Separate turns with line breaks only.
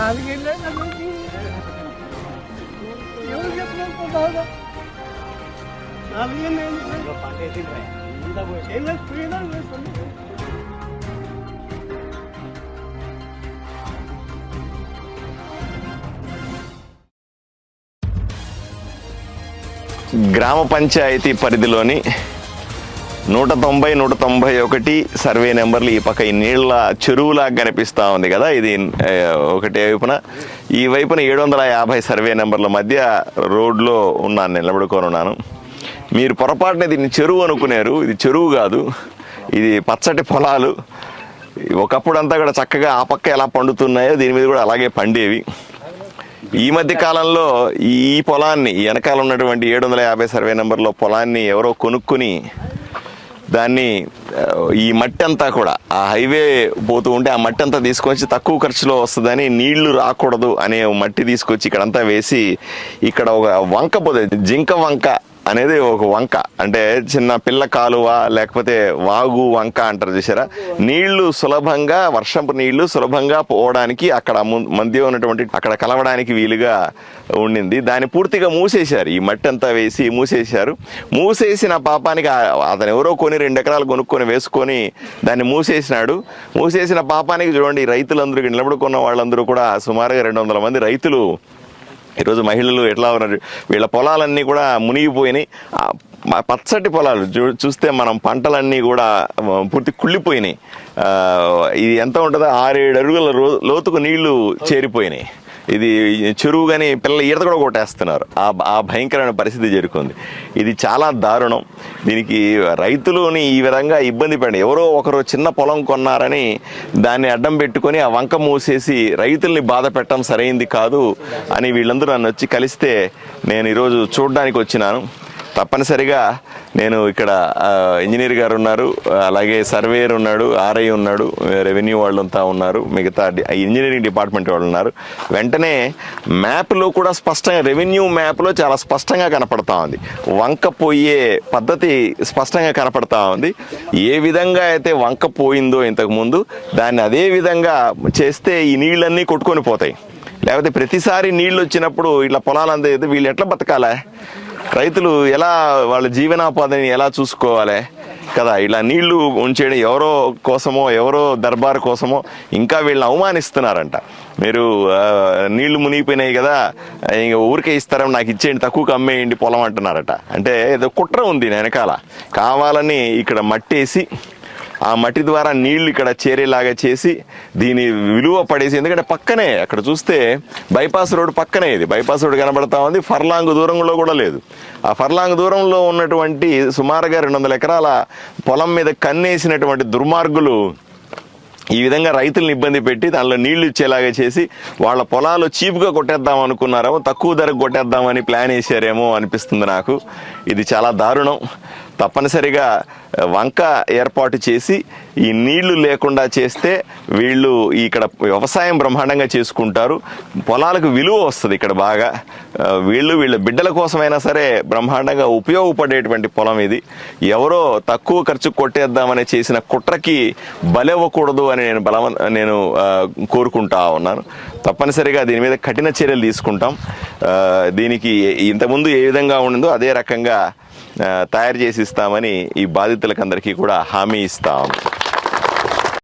అలాగే ఎవరు చెప్పిన అలాగే నేను పోయినా
గ్రామ పంచాయతీ పరిధిలోని నూట తొంభై నూట తొంభై ఒకటి సర్వే నెంబర్లు ఈ పక్క ఈ నీళ్ళ చెరువులా కనిపిస్తూ ఉంది కదా ఇది ఒకటి వైపున. ఈ వైపున ఏడు వందల యాభై సర్వే నెంబర్ల మధ్య రోడ్లో ఉన్నాను నిలబడుకొనున్నాను. మీరు పొరపాటున దీన్ని చెరువు అనుకునేరు ఇది చెరువు కాదు ఇది పచ్చటి పొలాలు. ఒకప్పుడు అంతా కూడా చక్కగా ఆ పక్క ఎలా పండుతున్నాయో దీని మీద కూడా అలాగే పండేవి. ఈ మధ్య కాలంలో ఈ పొలాన్ని వెనకాల ఉన్నటువంటి ఏడు వందల యాభై సర్వే నెంబర్లో పొలాన్ని ఎవరో కొనుక్కుని దాన్ని ఈ మట్టి అంతా కూడా ఆ హైవే పోతూ ఉంటే ఆ మట్టి అంతా తీసుకొచ్చి తక్కువ ఖర్చులో వస్తుందని నీళ్ళు రాకూడదు అనే మట్టి తీసుకొచ్చి ఇక్కడంతా వేసి ఇక్కడ ఒక వంక పోతుంది జింక వంక అనేది ఒక వంక. అంటే చిన్న పిల్ల కాలువ లేకపోతే వాగు వంక అంటారు చూసారా? నీళ్ళు సులభంగా వర్షపు నీళ్ళు సులభంగా పోవడానికి అక్కడ ము- మధ్య ఉన్నటువంటి అక్కడ కలవడానికి వీలుగా ఉండింది. దాన్ని పూర్తిగా మూసేశారు. ఈ మట్టి అంతా వేసి మూసేశారు. మూసేసిన పాపానికి అతను ఎవరో కొని రెండు ఎకరాలు కొనుక్కొని వేసుకొని దాన్ని మూసేసినాడు. మూసేసిన పాపానికి చూడండి ఈ రైతులందరూ ఇక్కడ నిలబడుకున్న వాళ్ళందరూ కూడా సుమారుగా రెండు వందల మంది రైతులు ఈరోజు మహిళలు ఎట్లా ఉన్నారు? వీళ్ళ పొలాలన్నీ కూడా మునిగిపోయినాయి. పచ్చటి పొలాలు చూ- చూస్తే మనం పంటలన్నీ కూడా పూర్తి కుళ్ళిపోయినాయి. ఇది ఎంత ఉంటుందో ఆరేడు అడుగుల లోతుకు నీళ్ళు చేరిపోయినాయి. ఇది చెరువు కానీ పిల్లలు ఈత కూడా కొట్టేస్తున్నారు. ఆ ఆ భయంకరమైన పరిస్థితి చేరుకుంది ఇది చాలా దారుణం. దీనికి రైతులని ఈ విధంగా ఇబ్బంది పడి ఎవరో ఒకరు చిన్న పొలం కొన్నారని దాన్ని అడ్డం పెట్టుకొని ఆ వంక మూసేసి రైతుల్ని బాధ పెట్టడం సరైంది కాదు అని వీళ్ళందరూ నన్ను వచ్చి కలిస్తే నేను ఈరోజు చూడడానికి వచ్చినాను. తప్పనిసరిగా నేను ఇక్కడ ఇంజనీర్ గారు ఉన్నారు అలాగే సర్వేయర్ ఉన్నాడు ఆర్ఐ ఉన్నాడు రెవెన్యూ వాళ్ళంతా ఉన్నారు మిగతా ఇంజనీరింగ్ డిపార్ట్మెంట్ వాళ్ళు ఉన్నారు. వెంటనే మ్యాప్లో కూడా స్పష్టంగా రెవెన్యూ మ్యాప్లో చాలా స్పష్టంగా కనపడతా ఉంది. వంక పోయే పద్ధతి స్పష్టంగా కనపడతా ఉంది. ఏ విధంగా అయితే వంక పోయిందో ఇంతకుముందు దాన్ని అదే విధంగా చేస్తే ఈ నీళ్ళన్నీ కొట్టుకొని పోతాయి. లేకపోతే ప్రతిసారి నీళ్ళు వచ్చినప్పుడు ఇట్లా పొలాలంతా అయితే వీళ్ళు ఎట్లా బతకాలే? రైతులు ఎలా వాళ్ళ జీవనోపాధిని ఎలా చూసుకోవాలి? కదా ఇలా నీళ్ళు ఉంచేయడం ఎవరో కోసమో ఎవరో దర్బార్ కోసమో ఇంకా వీళ్ళని అవమానిస్తున్నారంట. మీరు నీళ్ళు మునిగిపోయినాయి కదా ఇంక ఊరికే ఇస్తారని నాకు ఇచ్చేయండి తక్కువకి అమ్మేయండి పొలం అంటున్నారట. అంటే ఏదో కుట్ర ఉంది వెనకాల. కావాలని ఇక్కడ మట్టేసి ఆ మట్టి ద్వారా నీళ్ళు ఇక్కడ చేరేలాగా చేసి దీని విలువ పడేసి ఎందుకంటే పక్కనే అక్కడ చూస్తే బైపాస్ రోడ్ పక్కనే ఇది. బైపాస్ రోడ్ కనబడతా ఉంది. ఫర్లాంగ్ దూరంలో కూడా లేదు. ఆ ఫర్లాంగ్ దూరంలో ఉన్నటువంటి సుమారుగా రెండు వందల ఎకరాల పొలం మీద కన్నేసినటువంటి దుర్మార్గులు ఈ విధంగా రైతులను ఇబ్బంది పెట్టి దానిలో నీళ్ళు ఇచ్చేలాగా చేసి వాళ్ళ పొలాలు చీప్గా కొట్టేద్దాం అనుకున్నారేమో తక్కువ ధరకు కొట్టేద్దామని ప్లాన్ వేసారేమో అనిపిస్తుంది నాకు. ఇది చాలా దారుణం. తప్పనిసరిగా వంక ఏర్పాటు చేసి ఈ నీళ్ళు లేకుండా చేస్తే వీళ్ళు ఇక్కడ వ్యవసాయం బ్రహ్మాండంగా చేసుకుంటారు. పొలాలకు విలువ వస్తుంది ఇక్కడ బాగా. వీళ్ళు వీళ్ళ బిడ్డల కోసమైనా సరే బ్రహ్మాండంగా ఉపయోగపడేటువంటి పొలం ఇది. ఎవరో తక్కువ ఖర్చు కొట్టేద్దామని చేసిన కుట్రకి బలవ్వకూడదు అని నేను బలవ నేను కోరుకుంటా ఉన్నాను. తప్పనిసరిగా దీని మీద కఠిన చర్యలు తీసుకుంటాం. దీనికి ఇంతకుముందు ఏ విధంగా ఉండిందో అదే రకంగా తయారు చేసి ఇస్తామని ఈ బాధితులకందరికీ కూడా హామీ ఇస్తాం.